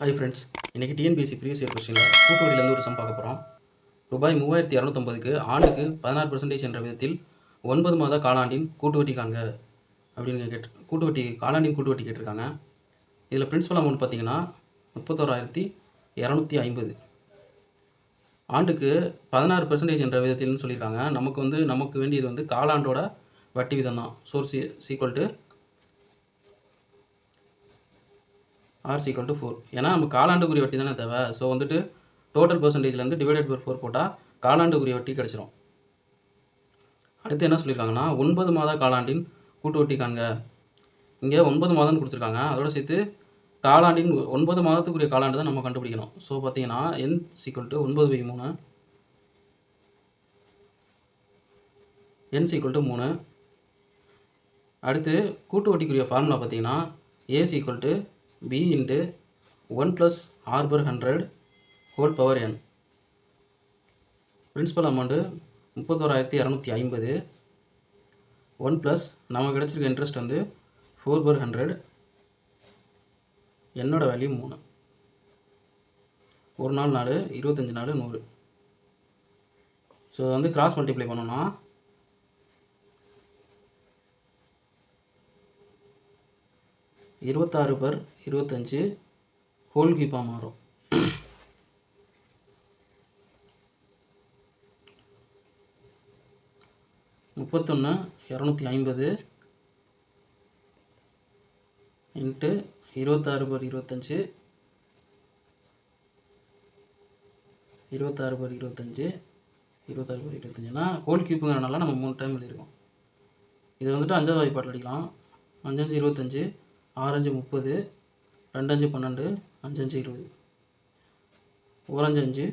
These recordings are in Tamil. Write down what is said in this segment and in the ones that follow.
ஹாய் ஃப்ரெண்ட்ஸ் இன்றைக்கி டிஎன்பிஎஸ்சி ப்ரீவியஸ் இயர் கொஸ்டினில் கூட்டுவரியிலேருந்து ஒரு சம் பார்க்க போகிறோம் ரூபாய் மூவாயிரத்தி இரநூத்தொம்பதுக்கு ஆண்டுக்கு பதினாறு பர்சன்டேஜ் என்ற விதத்தில் ஒன்பது மாத காலாண்டின் கூட்டுவட்டி காண்க அப்படின்னு கேட்டு கூட்டுவட்டி காலாண்டின் கூட்டுவட்டி கேட்டிருக்காங்க. இதில் பிரின்ஸிபல் அமௌண்ட் பார்த்தீங்கன்னா முப்பத்தோராயிரத்தி இரநூத்தி ஐம்பது. ஆண்டுக்கு பதினாறு பர்சன்டேஜ் என்ற விதத்தில்னு சொல்லியிருக்காங்க. நமக்கு வந்து நமக்கு வேண்டியது வந்து காலாண்டோட வட்டி விதம் தான் source equal to R equal to four ஏன்னா நம்ம காலாண்டுக்குரிய வட்டி தானே தேவை. ஸோ வந்துட்டு டோட்டல் பர்சன்டேஜ்லேருந்து டிவைடட் பை ஃபோர் போட்டால் காலாண்டுக்குரிய வட்டி கிடச்சிரும். அடுத்து என்ன சொல்லியிருக்காங்கன்னா ஒன்பது மாத காலாண்டின் கூட்டு வட்டி காண்க. இங்கே ஒன்பது மாதம்னு கொடுத்துருக்காங்க. அதோட சேர்த்து காலாண்டின் ஒன்பது மாதத்துக்குரிய காலாண்டு தான் நம்ம கண்டுபிடிக்கணும். ஸோ பார்த்தீங்கன்னா என் சீக்வல் டு ஒன்பது பை மூணு. என் சீக்வல் டு மூணு. அடுத்து கூட்டு வட்டிக்குரிய ஃபார்முலா பார்த்தீங்கன்னா A equal to P into one plus R per hundred whole power n principal amount முப்பத்தோராயிரத்தி இரநூத்தி ஐம்பது. ஒன் ப்ளஸ் நமக்கு கிடச்சிருக்க இன்ட்ரெஸ்ட் வந்து ஃபோர் பர் ஹண்ட்ரட் என்னோடய வேல்யூ மூணு. ஒரு நாள் நாலு இருபத்தஞ்சி நாலு நூறு. ஸோ வந்து கிராஸ் மல்டிப்ளை பண்ணோம்னா இருபத்தாறு பர் இருபத்தஞ்சி ஹோல் கீப்பாக மாறும். முப்பத்தொன்று இரநூத்தி ஐம்பது இன்ட்டு இருபத்தாறு பர் இருபத்தஞ்சி இருபத்தாறு பர் இருபத்தஞ்சி இருபத்தாறு பர் இருபத்தஞ்சுனா ஹோல் கியூப்புங்கிறனால நம்ம மூணு டைம் எழுதியிருக்கோம் இது வந்துட்டு அஞ்சாவது வாய்ப்பாட்டில் அடிக்கலாம். அஞ்சஞ்சு இருபத்தஞ்சு ஆறஞ்சு முப்பது ரெண்டஞ்சு பன்னெண்டு அஞ்சஞ்சு இருபது. ஓரஞ்சு அஞ்சு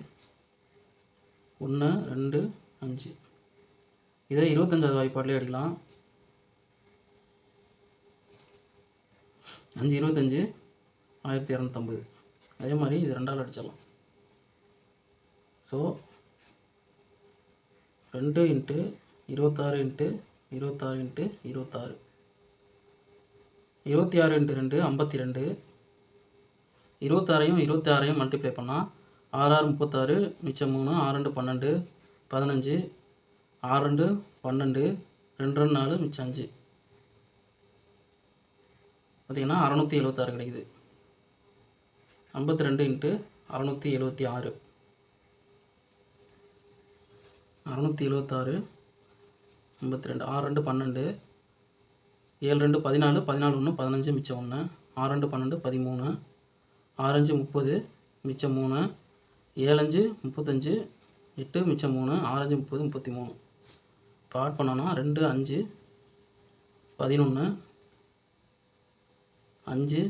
ஒன்று ரெண்டு அஞ்சு. இதே இருபத்தஞ்சாவது வாய்ப்பாட்டிலே அடிக்கலாம் அஞ்சு இருபத்தஞ்சு ஆயிரத்தி இரநூத்தம்பது. அதே மாதிரி இது ரெண்டாவது அடிச்சிடலாம். ஸோ ரெண்டு இன்ட்டு இருபத்தாறு இன்ட்டு இருபத்தாறு இன்ட்டு இருபத்தாறு. இருபத்தி ஆறு இன்ட்டு ரெண்டு ஐம்பத்தி ரெண்டு. இருபத்தாறையும் இருபத்தி ஆறையும் மல்டிப்ளை பண்ணால் ஆறு ஆறு முப்பத்தாறு மிச்சம் மூணு ஆறு ரெண்டு பன்னெண்டு பதினஞ்சு ஆறு ரெண்டு பன்னெண்டு ரெண்டு ரெண்டு நாலு மிச்சம் அஞ்சு. பார்த்திங்கன்னா அறநூற்றி எழுபத்தாறு கிடைக்குது. ஐம்பத்தி ரெண்டு இன்ட்டு அறநூற்றி எழுபத்தி ஆறு. அறநூற்றி எழுபத்தாறு ஐம்பத்தி ரெண்டு ஆறு ரெண்டு பன்னெண்டு ஏழு ரெண்டு பதினாலு பதினாலு ஒன்று பதினஞ்சு மிச்சம் ஒன்று ஆறு ரெண்டு பன்னெண்டு பதிமூணு ஆறஞ்சு முப்பது மிச்சம் மூணு ஏழஞ்சு முப்பத்தஞ்சு எட்டு மிச்சம் மூணு ஆறஞ்சு முப்பது முப்பத்தி மூணு. இப்போ ஆட் பண்ணோன்னா ரெண்டு அஞ்சு பதினொன்று அஞ்சு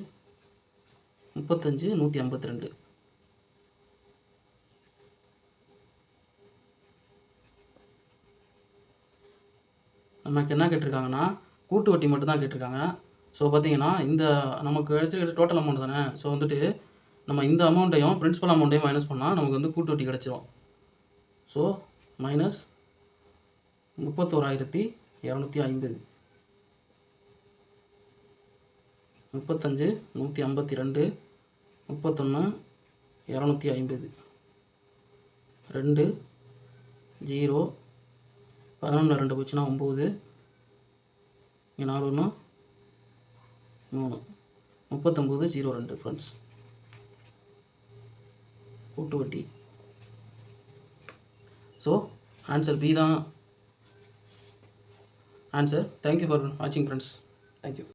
முப்பத்தஞ்சு நூற்றி ஐம்பத்தி ரெண்டு நமக்கு என்ன கேட்டிருக்காங்கன்னா கூட்டு வட்டி மட்டும் தான் கேட்டிருக்காங்க. ஸோ பார்த்தீங்கன்னா இந்த நமக்கு கிடச்சிருக்க டோட்டல் அமௌண்ட் தானே? ஸோ வந்துட்டு நம்ம இந்த அமௌண்ட்டையும் பிரின்சிபல் அமௌண்ட்டையும் மைனஸ் பண்ணால் நமக்கு வந்து கூட்டு வட்டி கிடச்சிரும். ஸோ மைனஸ் முப்பத்தோராயிரத்தி இரநூத்தி ஐம்பது. முப்பத்தஞ்சு நூற்றி ஐம்பத்தி ரெண்டு முப்பத்தொன்று இரநூத்தி ஐம்பது. ரெண்டு ஜீரோ பதினொன்று ரெண்டு போச்சுன்னா ஒம்பது. இங்கே நாலு ஒன்று. மூணு. முப்பத்தொம்போது ஜீரோ ரெண்டு ஃப்ரெண்ட்ஸ் கூட்டு வட்டி. ஸோ ஆன்சர் பி தான். ஆன்சர் தேங்க்யூ ஃபார் வாட்சிங் ஃப்ரெண்ட்ஸ் தேங்க்யூ